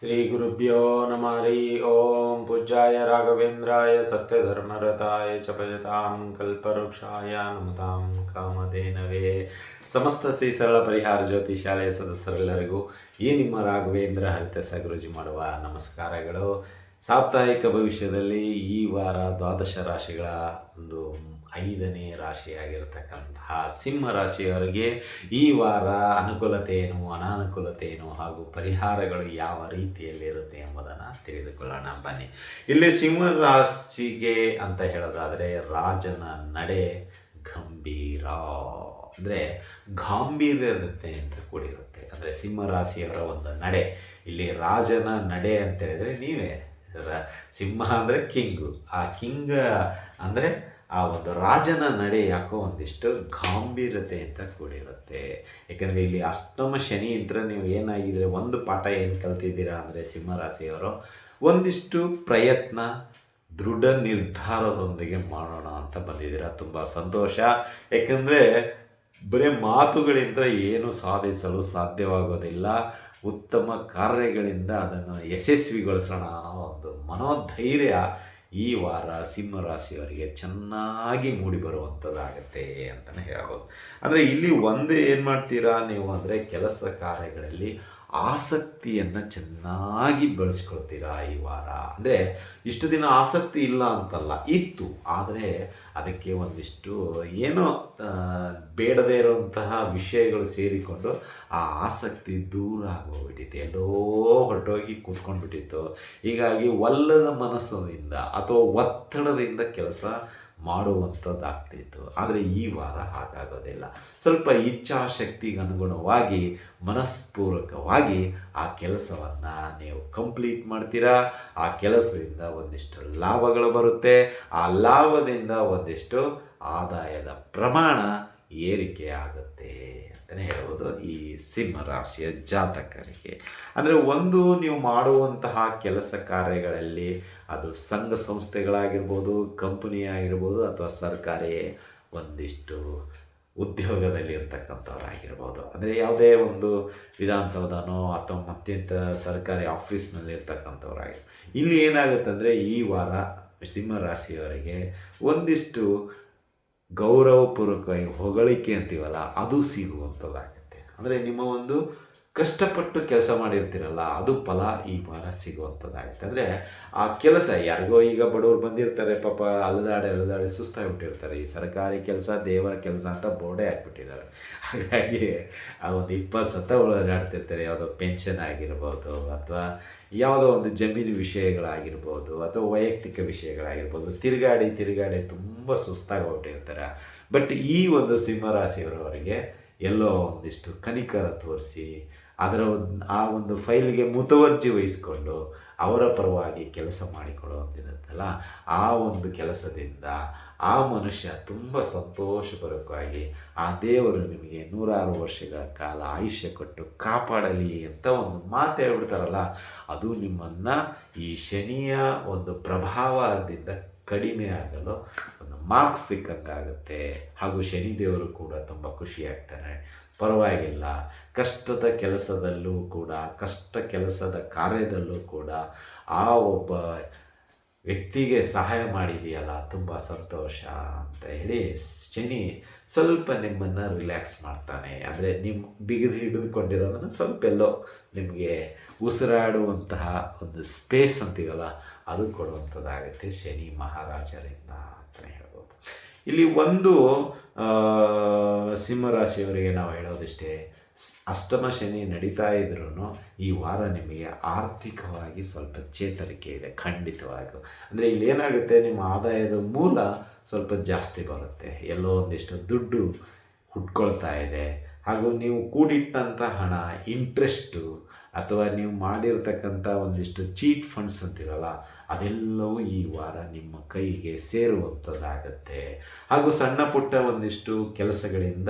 ಶ್ರೀ ಗುರುಭ್ಯೋ ನಮ ಹರಿ ಓಂ. ಪೂಜ್ಯಾಯ ರಾಘವೇಂದ್ರಾಯ ಸತ್ಯಧರ್ಮರತಾಯ ಚ ಭಜತಾಂ ಕಲ್ಪವೃಕ್ಷಾಯ ನಮತಾಂ ಕಾಮಧೇನವೇ. ಸಮಸ್ತ ಶ್ರೀ ಸರಳ ಪರಿಹಾರ ಜ್ಯೋತಿ ಶಾಲೆಯ ಸದಸ್ಯರೆಲ್ಲರಿಗೂ ಈ ನಿಮ್ಮ ರಾಘವೇಂದ್ರ ಹರಿತಸ ಗುರುಜಿ ಮಾಡುವ ನಮಸ್ಕಾರಗಳು. ಸಾಪ್ತಾಹಿಕ ಭವಿಷ್ಯದಲ್ಲಿ ಈ ವಾರ ದ್ವಾದಶ ರಾಶಿಗಳ ಒಂದು ಐದನೇ ರಾಶಿಯಾಗಿರ್ತಕ್ಕಂತಹ ಸಿಂಹ ರಾಶಿಯವರಿಗೆ ಈ ವಾರ ಅನುಕೂಲತೆ ಏನು ಹಾಗೂ ಪರಿಹಾರಗಳು ಯಾವ ರೀತಿಯಲ್ಲಿ ಇರುತ್ತೆ ಎಂಬುದನ್ನು ತಿಳಿದುಕೊಳ್ಳೋಣ. ಬನ್ನಿ. ಇಲ್ಲಿ ಸಿಂಹ ರಾಶಿಗೆ ಅಂತ ಹೇಳೋದಾದರೆ ರಾಜನ ನಡೆ ಗಂಭೀರ. ಅಂದರೆ ಗಾಂಭೀರ್ಯತೆ ಅಂತ ಕೂಡಿರುತ್ತೆ. ಅಂದರೆ ಸಿಂಹ ರಾಶಿಯವರ ಒಂದು ನಡೆ. ಇಲ್ಲಿ ರಾಜನ ನಡೆ ಅಂತ ಹೇಳಿದರೆ ನೀವೇ. ಸಿಂಹ ಅಂದರೆ ಕಿಂಗು. ಆ ಕಿಂಗ್ ಅಂದರೆ ಆ ಒಂದು ರಾಜನ ನಡೆ ಯಾಕೋ ಒಂದಿಷ್ಟು ಗಾಂಭೀರ್ಯತೆ ಅಂತ ಕೂಡಿರುತ್ತೆ. ಯಾಕಂದರೆ ಇಲ್ಲಿ ಅಷ್ಟಮ ಶನಿ ಇದ್ರ ನೀವು ಏನಾಗಿದ್ರೆ ಒಂದು ಪಾಠ ಏನು ಕಲ್ತಿದ್ದೀರಾ ಅಂದರೆ ಸಿಂಹರಾಶಿಯವರು, ಒಂದಿಷ್ಟು ಪ್ರಯತ್ನ, ದೃಢ ನಿರ್ಧಾರದೊಂದಿಗೆ ಮಾಡೋಣ ಅಂತ ಬಂದಿದ್ದೀರಾ. ತುಂಬ ಸಂತೋಷ. ಯಾಕಂದರೆ ಬರೀ ಮಾತುಗಳಿಂದ ಏನು ಸಾಧಿಸಲು ಸಾಧ್ಯವಾಗೋದಿಲ್ಲ. ಉತ್ತಮ ಕಾರ್ಯಗಳಿಂದ ಅದನ್ನು ಯಶಸ್ವಿಗೊಳಿಸೋಣ ಅನ್ನೋ ಒಂದು ಮನೋಧೈರ್ಯ ಈ ವಾರ ಸಿಂಹರಾಶಿಯವರಿಗೆ ಚೆನ್ನಾಗಿ ಮೂಡಿ ಬರುವಂಥದ್ದಾಗತ್ತೆ ಅಂತಲೇ ಹೇಳ್ಬೋದು. ಅಂದರೆ ಇಲ್ಲಿ ಒಂದೇ ಏನು ಮಾಡ್ತೀರಾ ನೀವು ಅಂದರೆ ಕೆಲಸ ಕಾರ್ಯಗಳಲ್ಲಿ ಆಸಕ್ತಿಯನ್ನು ಚೆನ್ನಾಗಿ ಬೆಳೆಸ್ಕೊಳ್ತೀರಾ ಈ ವಾರ? ಅಂದರೆ ಇಷ್ಟು ದಿನ ಆಸಕ್ತಿ ಇಲ್ಲ ಅಂತಲ್ಲ, ಇತ್ತು. ಆದರೆ ಅದಕ್ಕೆ ಒಂದಿಷ್ಟು ಏನೋ ಬೇಡದೇ ಇರುವಂತಹ ವಿಷಯಗಳು ಸೇರಿಕೊಂಡು ಆ ಆಸಕ್ತಿ ದೂರ ಆಗೋಗ್ಬಿಟ್ಟಿತ್ತು. ಎಲ್ಲೋ ಹೊರಟೋಗಿ ಕೂತ್ಕೊಂಡ್ಬಿಟ್ಟಿತ್ತು. ಹೀಗಾಗಿ ಒಲ್ಲದ ಮನಸ್ಸಿನಿಂದ ಅಥವಾ ಒತ್ತಡದಿಂದ ಕೆಲಸ ಮಾಡುವಂಥದ್ದಾಗ್ತಿತ್ತು. ಆದರೆ ಈ ವಾರ ಹಾಗಾಗೋದಿಲ್ಲ. ಸ್ವಲ್ಪ ಇಚ್ಛಾಶಕ್ತಿಗೆ ಅನುಗುಣವಾಗಿ ಮನಸ್ಪೂರ್ವಕವಾಗಿ ಆ ಕೆಲಸವನ್ನು ನೀವು ಕಂಪ್ಲೀಟ್ ಮಾಡ್ತೀರಾ? ಆ ಕೆಲಸದಿಂದ ಒಂದಿಷ್ಟು ಲಾಭಗಳು ಬರುತ್ತೆ. ಆ ಲಾಭದಿಂದ ಒಂದಿಷ್ಟು ಆದಾಯದ ಪ್ರಮಾಣ ಏರಿಕೆ ಆಗುತ್ತೆ. ಅಂತಲೇ ಹೇಳ್ಬೋದು ಈ ಸಿಂಹ ರಾಶಿಯ ಜಾತಕರಿಗೆ. ಅಂದರೆ ಒಂದು ನೀವು ಮಾಡುವಂತಹ ಕೆಲಸ ಕಾರ್ಯಗಳಲ್ಲಿ ಅದು ಸಂಘ ಸಂಸ್ಥೆಗಳಾಗಿರ್ಬೋದು ಕಂಪನಿ ಆಗಿರ್ಬೋದು ಅಥವಾ ಸರ್ಕಾರಿ ಒಂದಿಷ್ಟು ಉದ್ಯೋಗದಲ್ಲಿ ಇರ್ತಕ್ಕಂಥವ್ರಾಗಿರ್ಬೋದು. ಅಂದರೆ ಯಾವುದೇ ಒಂದು ವಿಧಾನಸೌಧನೋ ಅಥವಾ ಮತ್ತೆಂಥ ಸರ್ಕಾರಿ ಆಫೀಸ್ನಲ್ಲಿ ಇರ್ತಕ್ಕಂಥವ್ರಾಗಿ ಇಲ್ಲಿ ಏನಾಗುತ್ತೆ ಅಂದರೆ ಈ ವಾರ ಸಿಂಹ ರಾಶಿಯವರಿಗೆ ಒಂದಿಷ್ಟು ಗೌರವಪೂರ್ವಕವಾಗಿ ಹೊಗಳಿಕೆ ಅಂತೀವಲ್ಲ ಅದು ಸಿಗುವಂಥದ್ದಾಗುತ್ತೆ. ಅಂದರೆ ನಿಮ್ಮ ಒಂದು ಕಷ್ಟಪಟ್ಟು ಕೆಲಸ ಮಾಡಿರ್ತೀರಲ್ಲ, ಅದು ಫಲ ಈ ವಾರ ಸಿಗುವಂಥದ್ದಾಗುತ್ತೆ. ಅಂದರೆ ಆ ಕೆಲಸ ಯಾರಿಗೋ ಈಗ ಬಡವರು ಬಂದಿರ್ತಾರೆ, ಪಾಪ ಅಲದಾಡಿ ಸುಸ್ತಾಗಿ ಸುಸ್ತಾಗಿಬಿಟ್ಟಿರ್ತಾರೆ ಈ ಸರ್ಕಾರಿ ಕೆಲಸ, ದೇವರ ಕೆಲಸ ಅಂತ ಬೋರ್ಡೇ ಹಾಕ್ಬಿಟ್ಟಿದ್ದಾರೆ. ಹಾಗಾಗಿ ಆ ಒಂದು ಇಪ್ಪತ್ತು ಸತ ಒಳಗಾಡ್ತಿರ್ತಾರೆ ಯಾವುದೋ ಪೆನ್ಷನ್ ಆಗಿರ್ಬೋದು ಅಥವಾ ಯಾವುದೋ ಒಂದು ಜಮೀನು ವಿಷಯಗಳಾಗಿರ್ಬೋದು ಅಥವಾ ವೈಯಕ್ತಿಕ ವಿಷಯಗಳಾಗಿರ್ಬೋದು. ತಿರುಗಾಡಿ ತಿರುಗಾಡಿ ತುಂಬ ಸುಸ್ತಾಗಿ ಹೊರಟಿರ್ತಾರೆ ಬಟ್ ಈ ಒಂದು ಸಿಂಹರಾಶಿಯವರವರಿಗೆ ಎಲ್ಲೋ ಒಂದಿಷ್ಟು ಕನಿಕರ ತೋರಿಸಿ ಅದರ ಆ ಒಂದು ಫೈಲ್ಗೆ ಮುತುವರ್ಜಿ ವಹಿಸಿಕೊಂಡು ಅವರ ಪರವಾಗಿ ಕೆಲಸ ಮಾಡಿಕೊಡುವಂತಿರುತ್ತಲ್ಲ ಆ ಒಂದು ಕೆಲಸದಿಂದ ಆ ಮನುಷ್ಯ ತುಂಬ ಸಂತೋಷಪರಕವಾಗಿ ಆ ದೇವರು ನಿಮಗೆ ನೂರಾರು ವರ್ಷಗಳ ಕಾಲ ಆಯುಷ್ಯ ಕೊಟ್ಟು ಕಾಪಾಡಲಿ ಅಂತ ಒಂದು ಮಾತು ಹೇಳ್ಬಿಡ್ತಾರಲ್ಲ, ಅದು ನಿಮ್ಮನ್ನು ಈ ಶನಿಯ ಒಂದು ಪ್ರಭಾವದಿಂದ ಕಡಿಮೆ ಆಗಲು ಒಂದು ಮಾರ್ಕ್ಸ್ ಸಿಕ್ಕಂಗಾಗುತ್ತೆ. ಹಾಗೂ ಶನಿದೇವರು ಕೂಡ ತುಂಬ ಖುಷಿಯಾಗ್ತಾನೆ. ಪರವಾಗಿಲ್ಲ. ಕಷ್ಟದ ಕೆಲಸದಲ್ಲೂ ಕೂಡ, ಕಷ್ಟ ಕೆಲಸದ ಕಾರ್ಯದಲ್ಲೂ ಕೂಡ ಆ ಒಬ್ಬ ವ್ಯಕ್ತಿಗೆ ಸಹಾಯ ಮಾಡಿದೆಯಲ್ಲ, ತುಂಬ ಸಂತೋಷ ಅಂತ ಹೇಳಿ ಶನಿ ಸ್ವಲ್ಪ ನಿಮ್ಮನ್ನು ರಿಲ್ಯಾಕ್ಸ್ ಮಾಡ್ತಾನೆ. ಅಂದರೆ ನಿಮ್ಮ ಬಿಗಿದು ಹಿಡಿದುಕೊಂಡಿರೋದನ್ನು ಸ್ವಲ್ಪ ಎಲ್ಲೋ ನಿಮಗೆ ಉಸಿರಾಡುವಂತಹ ಒಂದು ಸ್ಪೇಸ್ ಅಂತೀವಲ್ಲ, ಅದು ಕೊಡುವಂಥದ್ದಾಗುತ್ತೆ ಶನಿ ಮಹಾರಾಜರಿಂದ. ಇಲ್ಲಿ ಒಂದು ಸಿಂಹರಾಶಿಯವರಿಗೆ ನಾವು ಹೇಳೋದಿಷ್ಟೇ, ಅಷ್ಟಮ ಶನಿ ನಡೀತಾ ಇದ್ರೂ ಈ ವಾರ ನಿಮಗೆ ಆರ್ಥಿಕವಾಗಿ ಸ್ವಲ್ಪ ಚೇತರಿಕೆ ಇದೆ ಖಂಡಿತವಾಗಿಯೂ ಅಂದರೆ ಇಲ್ಲಿ ಏನಾಗುತ್ತೆ, ನಿಮ್ಮ ಆದಾಯದ ಮೂಲ ಸ್ವಲ್ಪ ಜಾಸ್ತಿ ಬರುತ್ತೆ. ಎಲ್ಲೋ ಒಂದಿಷ್ಟು ದುಡ್ಡು ಹುಟ್ಕೊಳ್ತಾ ಇದೆ. ಹಾಗೂ ನೀವು ಕೂಡಿಟ್ಟಂಥ ಹಣ ಇಂಟ್ರೆಸ್ಟು ಅಥವಾ ನೀವು ಮಾಡಿರ್ತಕ್ಕಂಥ ಒಂದಿಷ್ಟು ಚೀಟ್ ಫಂಡ್ಸ್ ಅಂತಿರಲ್ಲ, ಅದೆಲ್ಲವೂ ಈ ವಾರ ನಿಮ್ಮ ಕೈಗೆ ಸೇರುವಂಥದ್ದಾಗತ್ತೆ. ಹಾಗೂ ಸಣ್ಣ ಪುಟ್ಟ ಒಂದಿಷ್ಟು ಕೆಲಸಗಳಿಂದ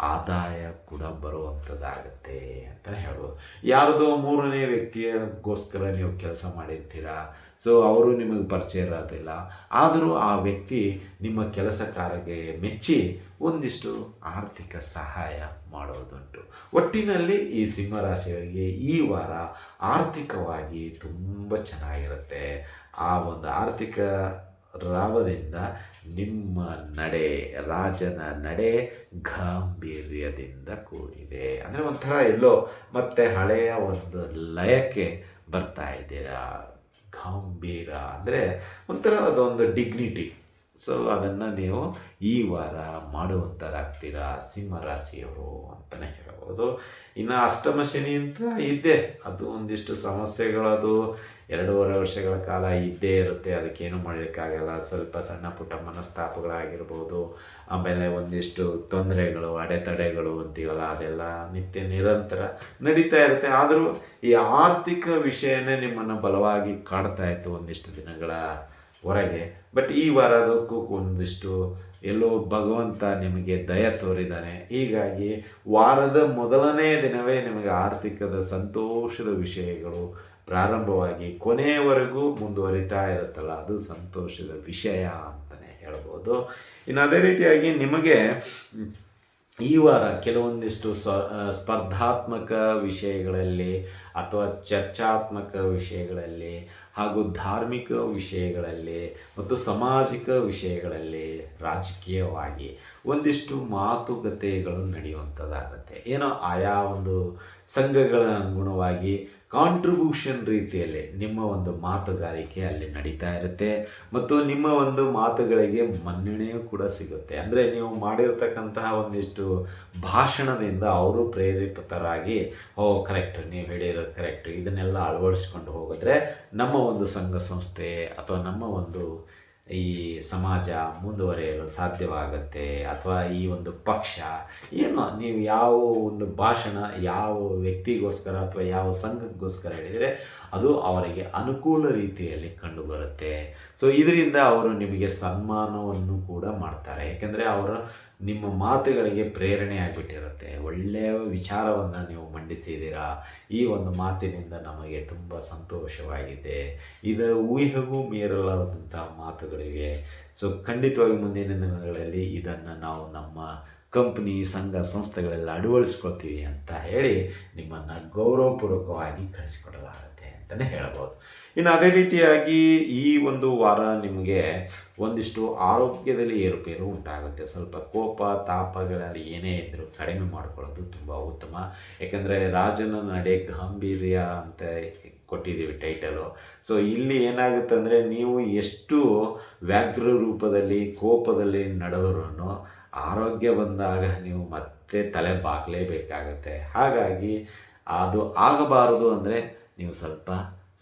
ಆದಾಯ ಕೂಡ ಬರುವಂಥದ್ದಾಗತ್ತೆ ಅಂತ ಹೇಳ್ಬೋದು. ಯಾರದೋ ಮೂರನೇ ವ್ಯಕ್ತಿಯಗೋಸ್ಕರ ನೀವು ಕೆಲಸ ಮಾಡಿರ್ತೀರ? ಸೊ ಅವರು ನಿಮಗೆ ಪರಿಚಯ ಇರೋದಿಲ್ಲ. ಆದರೂ ಆ ವ್ಯಕ್ತಿ ನಿಮ್ಮ ಕೆಲಸ ಕಾರ್ಯಕ್ಕೆ ಮೆಚ್ಚಿ ಒಂದಿಷ್ಟು ಆರ್ಥಿಕ ಸಹಾಯ ಮಾಡೋದುಂಟು. ಒಟ್ಟಿನಲ್ಲಿ ಈ ಸಿಂಹರಾಶಿಯವರಿಗೆ ಈ ವಾರ ಆರ್ಥಿಕವಾಗಿ ತುಂಬ ಚೆನ್ನಾಗಿರುತ್ತೆ. ಆ ಒಂದು ಆರ್ಥಿಕ ಲಾಭದಿಂದ ನಿಮ್ಮ ನಡೆ, ರಾಜನ ನಡೆ ಗಾಂಭೀರ್ಯದಿಂದ ಕೂಡಿದೆ. ಅಂದರೆ ಒಂಥರ ಎಲ್ಲೋ ಮತ್ತೆ ಹಳೆಯ ಒಂದು ಲಯಕ್ಕೆ ಬರ್ತಾ ಇದ್ದೀರಾ? ಗಾಂಭೀರ ಅಂದರೆ ಒಂಥರ ಅದೊಂದು ಡಿಗ್ನಿಟಿ ಸೊ ಅದನ್ನು ನೀವು ಈ ವಾರ ಮಾಡುವಂಥರಾಗ್ತೀರಾ ಸಿಂಹರಾಶಿಯವರು ಅಂತಲೇ ಹೇಳ್ಬೋದು. ಇನ್ನು ಅಷ್ಟಮ ಶನಿ ಅಂತ ಇದ್ದೆ ಅದು ಒಂದಿಷ್ಟು ಸಮಸ್ಯೆಗಳು, ಅದು ಎರಡೂವರೆ ವರ್ಷಗಳ ಕಾಲ ಇದ್ದೇ ಇರುತ್ತೆ. ಅದಕ್ಕೇನು ಮಾಡಲಿಕ್ಕಾಗಲ್ಲ. ಸ್ವಲ್ಪ ಸಣ್ಣ ಪುಟ್ಟ ಮನಸ್ತಾಪಗಳಾಗಿರ್ಬೋದು. ಆಮೇಲೆ ಒಂದಿಷ್ಟು ತೊಂದರೆಗಳು, ಅಡೆತಡೆಗಳು ಅಂತೀವಲ್ಲ, ಅದೆಲ್ಲ ನಿತ್ಯ ನಿರಂತರ ನಡೀತಾ ಇರುತ್ತೆ. ಆದರೂ ಈ ಆರ್ಥಿಕ ವಿಷಯನೇ ನಿಮ್ಮನ್ನು ಬಲವಾಗಿ ಕಾಡ್ತಾ ಇತ್ತು ಒಂದಿಷ್ಟು ದಿನಗಳ ಹೊರಗೆ. ಬಟ್ ಈ ವಾರ ಅದಕ್ಕೂ ಒಂದಿಷ್ಟು ಎಲ್ಲೋ ಭಗವಂತ ನಿಮಗೆ ದಯ ತೋರಿದ್ದಾನೆ. ಹೀಗಾಗಿ ವಾರದ ಮೊದಲನೇ ದಿನವೇ ನಿಮಗೆ ಆರ್ಥಿಕದ ಸಂತೋಷದ ವಿಷಯಗಳು ಪ್ರಾರಂಭವಾಗಿ ಕೊನೆಯವರೆಗೂ ಮುಂದುವರಿತಾ ಇರುತ್ತಲ್ಲ, ಅದು ಸಂತೋಷದ ವಿಷಯ ಅಂತಲೇ ಹೇಳ್ಬೋದು. ಇನ್ನು ಅದೇ ರೀತಿಯಾಗಿ ನಿಮಗೆ ಈ ವಾರ ಕೆಲವೊಂದಿಷ್ಟು ಸ್ಪರ್ಧಾತ್ಮಕ ವಿಷಯಗಳಲ್ಲಿ ಅಥವಾ ಚರ್ಚಾತ್ಮಕ ವಿಷಯಗಳಲ್ಲಿ ಹಾಗೂ ಧಾರ್ಮಿಕ ವಿಷಯಗಳಲ್ಲಿ ಮತ್ತು ಸಾಮಾಜಿಕ ವಿಷಯಗಳಲ್ಲಿ ರಾಜಕೀಯವಾಗಿ ಒಂದಿಷ್ಟು ಮಾತುಕತೆಗಳು ನಡೆಯುವಂಥದ್ದಾಗುತ್ತೆ. ಏನೋ ಆಯಾ ಒಂದು ಸಂಘಗಳ ಅನುಗುಣವಾಗಿ ಕಾಂಟ್ರಿಬ್ಯೂಷನ್ ರೀತಿಯಲ್ಲಿ ನಿಮ್ಮ ಒಂದು ಮಾತುಗಾರಿಕೆ ಅಲ್ಲಿ ನಡೀತಾ ಇರುತ್ತೆ. ಮತ್ತು ನಿಮ್ಮ ಒಂದು ಮಾತುಗಳಿಗೆ ಮನ್ನಣೆಯೂ ಕೂಡ ಸಿಗುತ್ತೆ. ಅಂದರೆ ನೀವು ಮಾಡಿರ್ತಕ್ಕಂತಹ ಒಂದಿಷ್ಟು ಭಾಷಣದಿಂದ ಅವರು ಪ್ರೇರಿತರಾಗಿ, ಓ ಕರೆಕ್ಟ್ ನೀವು ಹೇಳಿರೋದು ಕರೆಕ್ಟ್ ಇದನ್ನೆಲ್ಲ ಅಳವಡಿಸ್ಕೊಂಡು ಹೋಗಿದ್ರೆ ನಮ್ಮ ಒಂದು ಸಂಘ ಸಂಸ್ಥೆ ಅಥವಾ ನಮ್ಮ ಒಂದು ಈ ಸಮಾಜ ಮುಂದುವರಿಯಲು ಸಾಧ್ಯವಾಗುತ್ತೆ ಅಥವಾ ಈ ಒಂದು ಪಕ್ಷ, ಏನೋ ನೀವು ಯಾವ ಒಂದು ಭಾಷಣ ಯಾವ ವ್ಯಕ್ತಿಗೋಸ್ಕರ ಅಥವಾ ಯಾವ ಸಂಘಕ್ಕೋಸ್ಕರ ಹೇಳಿದರೆ ಅದು ಅವರಿಗೆ ಅನುಕೂಲ ರೀತಿಯಲ್ಲಿ ಕಂಡುಬರುತ್ತೆ. ಸೊ ಇದರಿಂದ ಅವರು ನಿಮಗೆ ಸನ್ಮಾನವನ್ನು ಕೂಡ ಮಾಡ್ತಾರೆ. ಯಾಕೆಂದರೆ ಅವರು ನಿಮ್ಮ ಮಾತುಗಳಿಗೆ ಪ್ರೇರಣೆ ಆಗಿಬಿಟ್ಟಿರುತ್ತೆ ಒಳ್ಳೆಯ ವಿಚಾರವನ್ನು ನೀವು ಮಂಡಿಸಿದ್ದೀರಾ? ಈ ಒಂದು ಮಾತಿನಿಂದ ನಮಗೆ ತುಂಬ ಸಂತೋಷವಾಗಿದೆ. ಇದು ಊಹೆಗೂ ಮೀರಲಾದಂಥ ಮಾತುಗಳಿವೆ. ಸೊ ಖಂಡಿತವಾಗಿ ಮುಂದಿನ ದಿನಗಳಲ್ಲಿ ಇದನ್ನು ನಾವು ನಮ್ಮ ಕಂಪ್ನಿ, ಸಂಘ, ಸಂಸ್ಥೆಗಳೆಲ್ಲ ಅಳವಡಿಸ್ಕೊಳ್ತೀವಿ ಅಂತ ಹೇಳಿ ನಿಮ್ಮನ್ನು ಗೌರವಪೂರ್ವಕವಾಗಿ ಕಳಿಸಿಕೊಡಲಾಗುತ್ತೆ. ಅಂತಲೇ ಹೇಳ್ಬೋದು. ಇನ್ನು ಅದೇ ರೀತಿಯಾಗಿ ಈ ಒಂದು ವಾರ ನಿಮಗೆ ಒಂದಿಷ್ಟು ಆರೋಗ್ಯದಲ್ಲಿ ಏರುಪೇರು ಉಂಟಾಗುತ್ತೆ. ಸ್ವಲ್ಪ ಕೋಪ, ತಾಪಗಳಲ್ಲಿ ಏನೇ ಇದ್ದರೂ ಕಡಿಮೆ ಮಾಡಿಕೊಳ್ಳೋದು ತುಂಬ ಉತ್ತಮ. ಯಾಕಂದರೆ ರಾಜನ ನಡೆ ಗಾಂಭೀರ್ಯ ಅಂತ ಕೊಟ್ಟಿದ್ದೀವಿ ಟೈಟಲು. ಸೊ ಇಲ್ಲಿ ಏನಾಗುತ್ತೆ ಅಂದರೆ ನೀವು ಎಷ್ಟು ವ್ಯಾಘ್ರ ರೂಪದಲ್ಲಿ, ಕೋಪದಲ್ಲಿ ನಡೆದರೂ ಆರೋಗ್ಯ ಬಂದಾಗ ನೀವು ಮತ್ತೆ ತಲೆ ಬಾಗಲೇಬೇಕಾಗತ್ತೆ. ಹಾಗಾಗಿ ಅದು ಆಗಬಾರದು ಅಂದರೆ ನೀವು ಸ್ವಲ್ಪ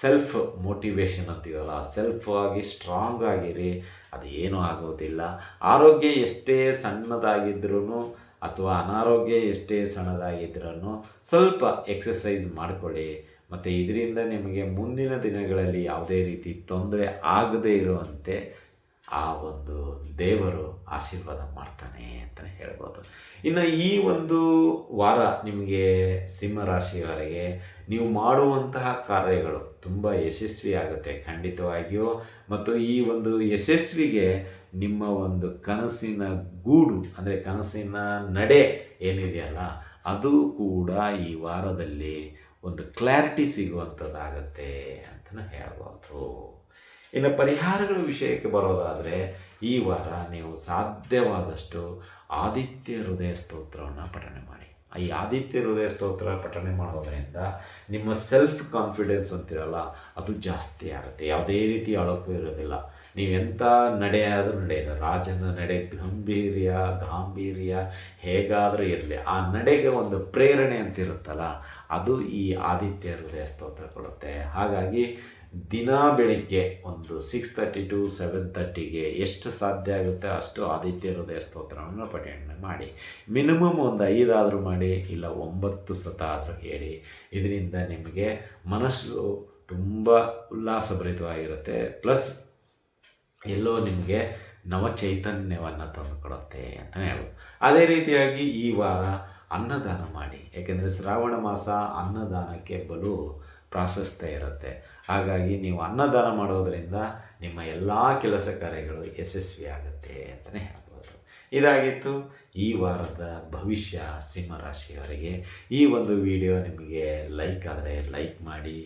ಸೆಲ್ಫ್ ಮೋಟಿವೇಶನ್ ಅಂತೀವಲ್ಲ ಸೆಲ್ಫ್ ಆಗಿ ಸ್ಟ್ರಾಂಗ್ ಆಗಿರಿ, ಅದು ಏನೂ ಆಗೋದಿಲ್ಲ. ಆರೋಗ್ಯ ಎಷ್ಟೇ ಸಣ್ಣದಾಗಿದ್ರೂ ಅಥವಾ ಅನಾರೋಗ್ಯ ಎಷ್ಟೇ ಸಣ್ಣದಾಗಿದ್ರೂ ಸ್ವಲ್ಪ ಎಕ್ಸಸೈಸ್ ಮಾಡಿಕೊಳ್ಳಿ. ಮತ್ತು ಇದರಿಂದ ನಿಮಗೆ ಮುಂದಿನ ದಿನಗಳಲ್ಲಿ ಯಾವುದೇ ರೀತಿ ತೊಂದರೆ ಆಗದೇ ಇರುವಂತೆ ಆ ಒಂದು ದೇವರು ಆಶೀರ್ವಾದ ಮಾಡ್ತಾನೆ ಅಂತಲೇ ಹೇಳ್ಬೋದು. ಇನ್ನು ಈ ಒಂದು ವಾರ ನಿಮಗೆ ಸಿಂಹರಾಶಿಯವರಿಗೆ ನೀವು ಮಾಡುವಂತಹ ಕಾರ್ಯಗಳು ತುಂಬ ಯಶಸ್ವಿಯಾಗುತ್ತೆ ಖಂಡಿತವಾಗಿಯೂ. ಮತ್ತು ಈ ಒಂದು ಯಶಸ್ವಿಗೆ ನಿಮ್ಮ ಒಂದು ಕನಸಿನ ಗೂಡು, ಅಂದರೆ ಕನಸಿನ ನಡೆ ಏನಿದೆಯಲ್ಲ, ಅದು ಕೂಡ ಈ ವಾರದಲ್ಲಿ ಒಂದು ಕ್ಲಾರಿಟಿ ಸಿಗುವಂಥದ್ದಾಗತ್ತೆ ಅಂತಲೂ ಹೇಳ್ಬೋದು. ಇನ್ನು ಪರಿಹಾರಗಳ ವಿಷಯಕ್ಕೆ ಬರೋದಾದರೆ ಈ ವಾರ ನೀವು ಸಾಧ್ಯವಾದಷ್ಟು ಆದಿತ್ಯ ಹೃದಯ ಸ್ತೋತ್ರವನ್ನು ಪಠನೆ ಮಾಡಿ. ಈ ಆದಿತ್ಯ ಹೃದಯ ಸ್ತೋತ್ರ ಪಠನೆ ಮಾಡೋದರಿಂದ ನಿಮ್ಮ ಸೆಲ್ಫ್ ಕಾನ್ಫಿಡೆನ್ಸ್ ಅಂತಿರಲ್ಲ, ಅದು ಜಾಸ್ತಿ ಆಗುತ್ತೆ. ಯಾವುದೇ ರೀತಿ ಅಳಕು ಇರೋದಿಲ್ಲ. ನೀವೆಂಥ ನಡೆಯಾದರೂ ನಡೆಯಿಲ್ಲ ರಾಜನ ನಡೆ, ಗಂಭೀರ್ಯ, ಗಾಂಭೀರ್ಯ ಹೇಗಾದರೂ ಇರಲಿ, ಆ ನಡೆಗೆ ಒಂದು ಪ್ರೇರಣೆ ಅಂತಿರುತ್ತಲ್ಲ, ಅದು ಈ ಆದಿತ್ಯ ಹೃದಯ ಸ್ತೋತ್ರ ಕೊಡುತ್ತೆ. ಹಾಗಾಗಿ ದಿನ ಬೆಳಿಗ್ಗೆ ಒಂದು ಸಿಕ್ಸ್ ತರ್ಟಿ ಟು ಸೆವೆನ್ ತರ್ಟಿಗೆ ಎಷ್ಟು ಸಾಧ್ಯ ಆಗುತ್ತೆ ಅಷ್ಟು ಆದಿತ್ಯ ಹೃದಯ ಸ್ತೋತ್ರವನ್ನು ಪಠಣೆ ಮಾಡಿ. ಮಿನಿಮಮ್ ಒಂದು ಐದಾದರೂ ಮಾಡಿ, ಇಲ್ಲ ಒಂಬತ್ತು ಸತ ಆದರೂ ಹೇಳಿ. ಇದರಿಂದ ನಿಮಗೆ ಮನಸ್ಸು ತುಂಬ ಉಲ್ಲಾಸಭರಿತವಾಗಿರುತ್ತೆ. ಪ್ಲಸ್ ಎಲ್ಲೋ ನಿಮಗೆ ನವಚೈತನ್ಯವನ್ನು ತಂದುಕೊಡುತ್ತೆ ಅಂತಲೇ ಹೇಳ್ಬೋದು. ಅದೇ ರೀತಿಯಾಗಿ ಈ ವಾರ ಅನ್ನದಾನ ಮಾಡಿ. ಯಾಕೆಂದರೆ ಶ್ರಾವಣ ಮಾಸ ಅನ್ನದಾನಕ್ಕೆ ಬಲು ಪ್ರಾಶಸ್ತ್ಯ ಇರುತ್ತೆ. ಹಾಗಾಗಿ ನೀವು ಅನ್ನದಾನ ಮಾಡೋದರಿಂದ ನಿಮ್ಮ ಎಲ್ಲ ಕೆಲಸ ಕಾರ್ಯಗಳು ಯಶಸ್ವಿ ಆಗುತ್ತೆ ಅಂತಲೇ ಇದಾಗಿತ್ತು. ಈ ವಾರದ ಭವಿಷ್ಯ ಸಿಂಹರಾಶಿಯವರಿಗೆ ಈ ಒಂದು ವಿಡಿಯೋ ನಿಮಗೆ ಲೈಕ್ ಆದರೆ ಲೈಕ್ ಮಾಡಿ,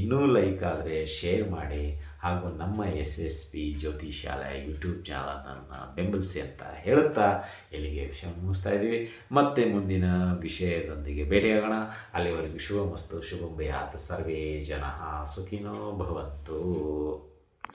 ಇನ್ನೂ ಲೈಕ್ ಆದರೆ ಶೇರ್ ಮಾಡಿ, ಹಾಗೂ ನಮ್ಮ ಎಸ್ ಎಸ್ ಪಿ ಜ್ಯೋತಿಷಾಲಯ ಯೂಟ್ಯೂಬ್ ಚಾನಲನ್ನು ಬೆಂಬಲಿಸಿ ಅಂತ ಹೇಳುತ್ತಾ ಇಲ್ಲಿಗೆ ವಿಷಯ ಮುಗಿಸ್ತಾ ಇದ್ದೀವಿ. ಮತ್ತೆ ಮುಂದಿನ ವಿಷಯದೊಂದಿಗೆ ಭೇಟಿಯಾಗೋಣ. ಅಲ್ಲಿವರೆಗೂ ಶುಭ ಮಸ್ತು ಶುಭಂ ಭಯಾತ್, ಸರ್ವೇ ಜನ ಸುಖಿನೋ ಭವಂತು.